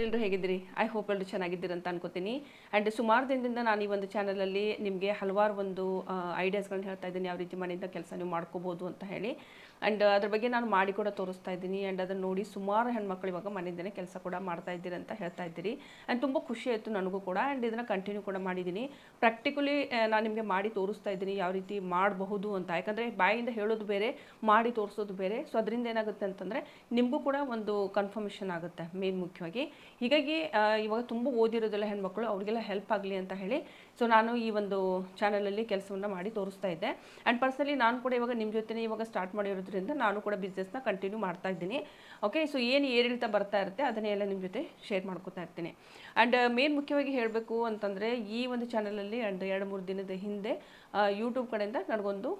ಎಲ್ಲರೂ ಹೇಗಿದ್ದೀರಿ? I hope ಎಲ್ಲರೂ ಚೆನ್ನಾಗಿದ್ದೀರಿ ಅಂತ ಅನ್ಕೋತೀನಿ. ಆ್ಯಂಡ್ ಸುಮಾರು ದಿನದಿಂದ ನಾನು ಈ ಒಂದು ಚಾನಲಲ್ಲಿ ನಿಮಗೆ ಹಲವಾರು ಒಂದು ಐಡಿಯಾಸ್ಗಳನ್ನ ಹೇಳ್ತಾ ಇದ್ದೀನಿ. ಯಾವ ರೀತಿ ಮನೆಯಿಂದ ಕೆಲಸ ನೀವು ಮಾಡ್ಕೋಬೋದು ಅಂತ ಹೇಳಿ. ಆ್ಯಂಡ್ ಅದ್ರ ಬಗ್ಗೆ ನಾನು ಮಾಡಿ ಕೂಡ ತೋರಿಸ್ತಾ ಇದ್ದೀನಿ. ಆ್ಯಂಡ್ ಅದನ್ನು ನೋಡಿ ಸುಮಾರು ಹೆಣ್ಮಕ್ಳು ಇವಾಗ ಮನೆಯಿಂದನೇ ಕೆಲಸ ಕೂಡ ಮಾಡ್ತಾ ಇದ್ದೀರಿ ಅಂತ ಹೇಳ್ತಾ ಇದ್ದೀರಿ. ಆ್ಯಂಡ್ ತುಂಬ ಖುಷಿ ಆಯಿತು ನನಗೂ ಕೂಡ. ಆ್ಯಂಡ್ ಇದನ್ನು ಕಂಟಿನ್ಯೂ ಕೂಡ ಮಾಡಿದ್ದೀನಿ. ಪ್ರಾಕ್ಟಿಕಲಿ ನಾನು ನಿಮಗೆ ಮಾಡಿ ತೋರಿಸ್ತಾ ಇದ್ದೀನಿ ಯಾವ ರೀತಿ ಮಾಡಬಹುದು ಅಂತ. ಯಾಕಂದರೆ ಬಾಯಿಂದ ಹೇಳೋದು ಬೇರೆ, ಮಾಡಿ ತೋರಿಸೋದು ಬೇರೆ. ಸೊ ಅದರಿಂದ ಏನಾಗುತ್ತೆ ಅಂತಂದರೆ ನಿಮಗೂ ಕೂಡ ಒಂದು ಕನ್ಫರ್ಮೇಷನ್ ಆಗುತ್ತೆ ಮೇನ್ ಮುಖ್ಯವಾಗಿ. ಹೀಗಾಗಿ ಇವಾಗ ತುಂಬ ಓದಿರೋದೆಲ್ಲ ಹೆಣ್ಮಕ್ಳು ಅವ್ರಿಗೆಲ್ಲ ಹೆಲ್ಪ್ ಆಗಲಿ ಅಂತ ಹೇಳಿ ಸೊ ನಾನು ಈ ಒಂದು ಚಾನಲಲ್ಲಿ ಕೆಲಸವನ್ನು ಮಾಡಿ ತೋರಿಸ್ತಾ ಇದ್ದೆ. ಆ್ಯಂಡ್ ಪರ್ಸನಲಿ ನಾನು ಕೂಡ ಇವಾಗ ನಿಮ್ಮ ಜೊತೆ ಇವಾಗ ಸ್ಟಾರ್ಟ್ ಮಾಡಿರೋದ್ರಿಂದ ನಾನು ಕೂಡ ಬಿಸ್ನೆಸ್ನ ಕಂಟಿನ್ಯೂ ಮಾಡ್ತಾ ಇದ್ದೀನಿ. ಓಕೆ ಸೊ ಏನು ಏರಿಳಿತ ಬರ್ತಾ ಇರುತ್ತೆ ಅದನ್ನೆಲ್ಲ ನಿಮ್ಮ ಜೊತೆ ಶೇರ್ ಮಾಡ್ಕೊತಾ ಇರ್ತೀನಿ. ಆ್ಯಂಡ್ ಮೇನ್ ಮುಖ್ಯವಾಗಿ ಹೇಳಬೇಕು ಅಂತಂದರೆ ಈ ಒಂದು ಚಾನಲಲ್ಲಿ ಆ್ಯಂಡ್ ಎರಡು ಮೂರು ದಿನದ ಹಿಂದೆ ಯೂಟ್ಯೂಬ್ ಕಡೆಯಿಂದ ನನಗೊಂದು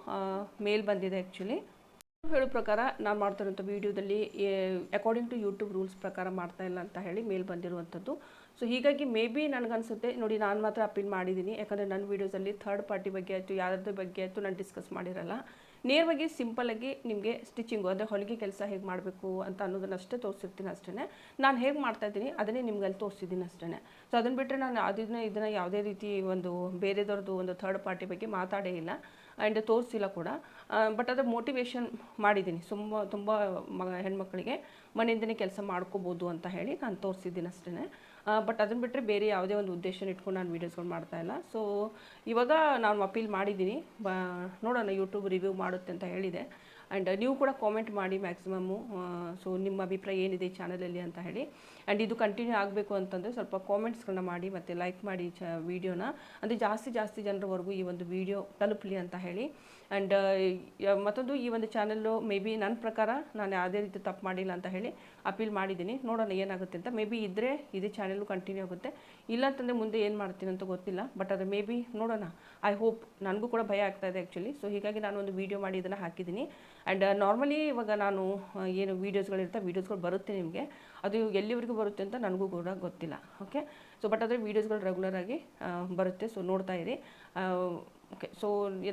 ಮೇಲ್ ಬಂದಿದೆ ಆ್ಯಕ್ಚುಲಿ ಹೇಳೋ ಪ್ರಕಾರ ನಾನು ಮಾಡ್ತಿರೋಂಥ ವೀಡಿಯೋದಲ್ಲಿ ಅಕಾರ್ಡಿಂಗ್ ಟು ಯೂಟ್ಯೂಬ್ ರೂಲ್ಸ್ ಪ್ರಕಾರ ಮಾಡ್ತಾ ಇಲ್ಲ ಅಂತ ಹೇಳಿ ಮೇಲ್ ಬಂದಿರುವಂಥದ್ದು. ಸೊ ಹೀಗಾಗಿ ಮೇ ಬಿ ನನಗನ್ಸುತ್ತೆ, ನೋಡಿ ನಾನು ಮಾತ್ರ ಅಪೀಲ್ ಮಾಡಿದ್ದೀನಿ ಯಾಕಂದರೆ ನನ್ನ ವೀಡಿಯೋಸಲ್ಲಿ ಥರ್ಡ್ ಪಾರ್ಟಿ ಬಗ್ಗೆ ಆಯಿತು ಯಾರ್ದ್ರ ಬಗ್ಗೆ ಆಯಿತು ನಾನು ಡಿಸ್ಕಸ್ ಮಾಡಿರಲ್ಲ. ನೇರವಾಗಿ ಸಿಂಪಲಾಗಿ ನಿಮಗೆ ಸ್ಟಿಚಿಂಗು ಅಂದರೆ ಹೊಲಿಗೆ ಕೆಲಸ ಹೇಗೆ ಮಾಡಬೇಕು ಅಂತ ಅನ್ನೋದನ್ನಷ್ಟೇ ತೋರಿಸಿರ್ತೀನಿ ಅಷ್ಟೇ ನಾನು ಹೇಗೆ ಮಾಡ್ತಾ ಇದ್ದೀನಿ, ಅದನ್ನೇ ನಿಮ್ಗೆ ಅಲ್ಲಿ ತೋರಿಸಿದ್ದೀನಿ ಅಷ್ಟೇ ಸೊ ಅದನ್ನು ಬಿಟ್ಟರೆ ನಾನು ಅದನ್ನ ಇದನ್ನು ಯಾವುದೇ ರೀತಿ ಒಂದು ಬೇರೆದವ್ರದ್ದು ಒಂದು ಥರ್ಡ್ ಪಾರ್ಟಿ ಬಗ್ಗೆ ಮಾತಾಡೇ ಇಲ್ಲ. ಆ್ಯಂಡ್ ತೋರಿಸಿಲ್ಲ ಕೂಡ. ಬಟ್ ಅದು ಮೋಟಿವೇಶನ್ ಮಾಡಿದ್ದೀನಿ. ತುಂಬ ತುಂಬ ಮ ಹೆಣ್ಮಕ್ಳಿಗೆ ಮನೆಯಿಂದನೇ ಕೆಲಸ ಮಾಡ್ಕೋಬೋದು ಅಂತ ಹೇಳಿ ನಾನು ತೋರಿಸಿದ್ದೀನಿ ಅಷ್ಟೇ ಬಟ್ ಅದನ್ನು ಬಿಟ್ಟರೆ ಬೇರೆ ಯಾವುದೇ ಒಂದು ಉದ್ದೇಶ ಇಟ್ಕೊಂಡು ನಾನು ವೀಡಿಯೋಸ್ಗಳು ಮಾಡ್ತಾ ಇಲ್ಲ. ಸೊ ಇವಾಗ ನಾನು ಅಪೀಲ್ ಮಾಡಿದ್ದೀನಿ. ಬ, ನೋಡೋಣ ಯೂಟ್ಯೂಬ್ ರಿವ್ಯೂ ಮಾಡುತ್ತೆ ಅಂತ ಹೇಳಿದೆ. ಆ್ಯಂಡ್ ನೀವು ಕೂಡ ಕಾಮೆಂಟ್ ಮಾಡಿ ಮ್ಯಾಕ್ಸಿಮಮ್ಮು ಸೊ ನಿಮ್ಮ ಅಭಿಪ್ರಾಯ ಏನಿದೆ ಈ ಚಾನಲಲ್ಲಿ ಅಂತ ಹೇಳಿ. ಆ್ಯಂಡ್ ಇದು ಕಂಟಿನ್ಯೂ ಆಗಬೇಕು ಅಂತಂದರೆ ಸ್ವಲ್ಪ ಕಾಮೆಂಟ್ಸ್ಗಳನ್ನ ಮಾಡಿ ಮತ್ತು ಲೈಕ್ ಮಾಡಿ ಚ ವೀಡಿಯೋನ ಅಂದರೆ ಜಾಸ್ತಿ ಜಾಸ್ತಿ ಜನರವರೆಗೂ ಈ ಒಂದು ವಿಡಿಯೋ ತಲುಪಲಿ ಅಂತ ಹೇಳಿ. ಆ್ಯಂಡ್ ಮತ್ತೊಂದು ಈ ಒಂದು ಚಾನಲ್ಲು ಮೇ ಬಿ ನನ್ನ ಪ್ರಕಾರ ನಾನು ಯಾವುದೇ ರೀತಿ ತಪ್ಪು ಮಾಡಿಲ್ಲ ಅಂತ ಹೇಳಿ ಅಪೀಲ್ ಮಾಡಿದ್ದೀನಿ. ನೋಡೋಣ ಏನಾಗುತ್ತೆ ಅಂತ. ಮೇ ಬಿ ಇದ್ದರೆ ಇದೇ ಚಾನಲ್ಲು ಕಂಟಿನ್ಯೂ ಆಗುತ್ತೆ. ಇಲ್ಲ ಅಂತಂದರೆ ಮುಂದೆ ಏನು ಮಾಡ್ತೀನಿ ಅಂತ ಗೊತ್ತಿಲ್ಲ. ಬಟ್ ಅದು ಮೇ ಬಿ ನೋಡೋಣ. ಐ ಹೋಪ್ ನನಗೂ ಕೂಡ ಭಯ ಆಗ್ತಾ ಇದೆ ಆ್ಯಕ್ಚುಲಿ ಸೊ ಹೀಗಾಗಿ ನಾನು ಒಂದು ವೀಡಿಯೋ ಮಾಡಿ ಇದನ್ನು ಹಾಕಿದ್ದೀನಿ. ಆ್ಯಂಡ್ ನಾರ್ಮಲಿ ಇವಾಗ ನಾನು ಆ, ಏನು ವೀಡಿಯೋಸ್ಗಳಿರುತ್ತೆ ವೀಡಿಯೋಸ್ಗಳು ಬರುತ್ತೆ ನಿಮಗೆ. ಅದು ಎಲ್ಲಿವರೆಗೂ ಬರುತ್ತೆ ಅಂತ ನನಗೂ ಕೂಡ ಗೊತ್ತಿಲ್ಲ. ಓಕೆ ಸೊ ಬಟ್ ಆದರೆ ವೀಡಿಯೋಸ್ಗಳು ರೆಗ್ಯುಲರಾಗಿ ಬರುತ್ತೆ. ಸೊ ನೋಡ್ತಾ ಇರಿ. ಓಕೆ ಸೊ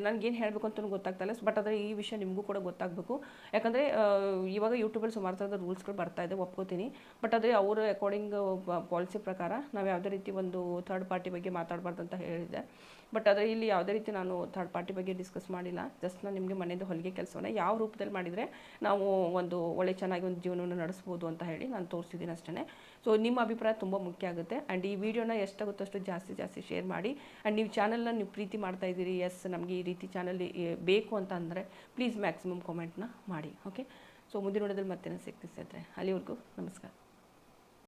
ನನಗೇನು ಹೇಳಬೇಕು ಅಂತ ಗೊತ್ತಾಗ್ತಾ ಇಲ್ಲ ಬಟ್ ಅದರ ಈ ವಿಷಯ ನಿಮಗೂ ಕೂಡ ಗೊತ್ತಾಗಬೇಕು. ಯಾಕಂದರೆ ಇವಾಗ ಯೂಟ್ಯೂಬಲ್ಲಿ ಸುಮಾರು ಥರದ ರೂಲ್ಸ್ಗಳು ಬರ್ತಾ ಇದೆ, ಒಪ್ಕೋತೀನಿ. ಬಟ್ ಆದರೆ ಅವರ ಅಕಾರ್ಡಿಂಗ್ ಪಾಲಿಸಿ ಪ್ರಕಾರ ನಾವು ಯಾವುದೇ ರೀತಿ ಒಂದು ಥರ್ಡ್ ಪಾರ್ಟಿ ಬಗ್ಗೆ ಮಾತಾಡಬಾರ್ದು ಅಂತ ಹೇಳಿದೆ ಬಟ್ ಆದರೆ ಇಲ್ಲಿ ಯಾವುದೇ ರೀತಿ ನಾನು ಥರ್ಡ್ ಪಾರ್ಟಿ ಬಗ್ಗೆ ಡಿಸ್ಕಸ್ ಮಾಡಿಲ್ಲ. ಜಸ್ಟ್ ನಾನು ನಿಮಗೆ ಮನೆಯಿಂದ ಹೊಲಿಗೆ ಕೆಲಸವನ್ನು ಯಾವ ರೂಪದಲ್ಲಿ ಮಾಡಿದರೆ ನಾವು ಒಂದು ಒಳ್ಳೆ ಚೆನ್ನಾಗಿ ಒಂದು ಜೀವನವನ್ನು ನಡೆಸ್ಬೋದು ಅಂತ ಹೇಳಿ ನಾನು ತೋರಿಸಿದ್ದೀನಿ ಅಷ್ಟೇ ಸೊ ನಿಮ್ಮ ಅಭಿಪ್ರಾಯ ತುಂಬ ಮುಖ್ಯ ಆಗುತ್ತೆ. ಆ್ಯಂಡ್ ಈ ವಿಡಿಯೋನ ಎಷ್ಟಾಗುತ್ತಷ್ಟು ಜಾಸ್ತಿ ಜಾಸ್ತಿ ಶೇರ್ ಮಾಡಿ. ಆ್ಯಂಡ್ ನೀವು ಚಾನಲ್ನ ನೀವು ಪ್ರೀತಿ ಮಾಡ್ತಾ ಇದ್ದೀರಿ ಎಸ್ ನಮಗೆ ಈ ರೀತಿ ಚಾನಲ್ ಬೇಕು ಅಂತ ಅಂದರೆ ಪ್ಲೀಸ್ ಮ್ಯಾಕ್ಸಿಮಮ್ ಕಾಮೆಂಟ್ನ ಮಾಡಿ ಓಕೆ ಸೊ ಮುಂದಿನ ನೋಡೋದ್ರಲ್ಲಿ ಮತ್ತೆ ಸಿಗ್ತಿಸ್ತಾ ಇದ್ದರೆ ಅಲ್ಲಿವರೆಗೂ ನಮಸ್ಕಾರ.